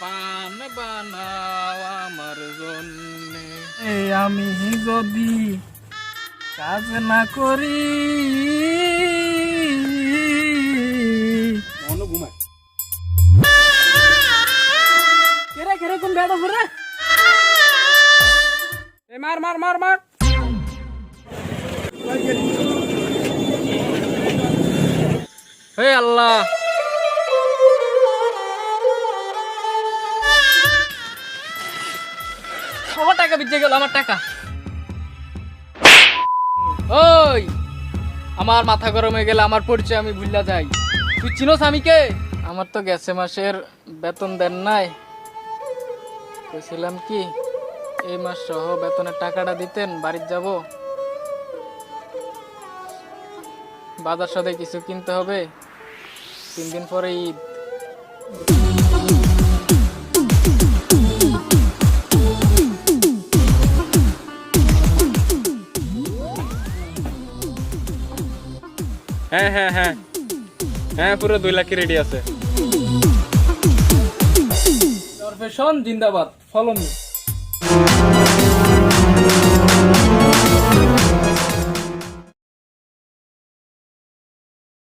পান বানাও আমার জন্যে আমি যদি কাজ না করি বেড়া ঘুরে এ মার মার মার মার। হে আল্লাহ। আমার টাকা বিজে গেল, আমার টাকা। ওই, আমার মাথা গরম হয়ে গেলে আমার পরিচয় আমি ভুললা যাই। তুই চিনোস আমি কে? আমার তো গেছে মাসের বেতন দেন নাই। বলছিলাম কি, এই মাস সহ বেতনের টাকাটা দিতেন, বাড়ির যাব। বাজার সাথে কিছু কিনতে হবে। তিন দিন পরে ঈদ। হ্যাঁ হ্যাঁ হ্যাঁ। হ্যাঁ পুরো দুই লাখই রেডি আছে। প্রফেশন জিন্দাবাদ ফলো মি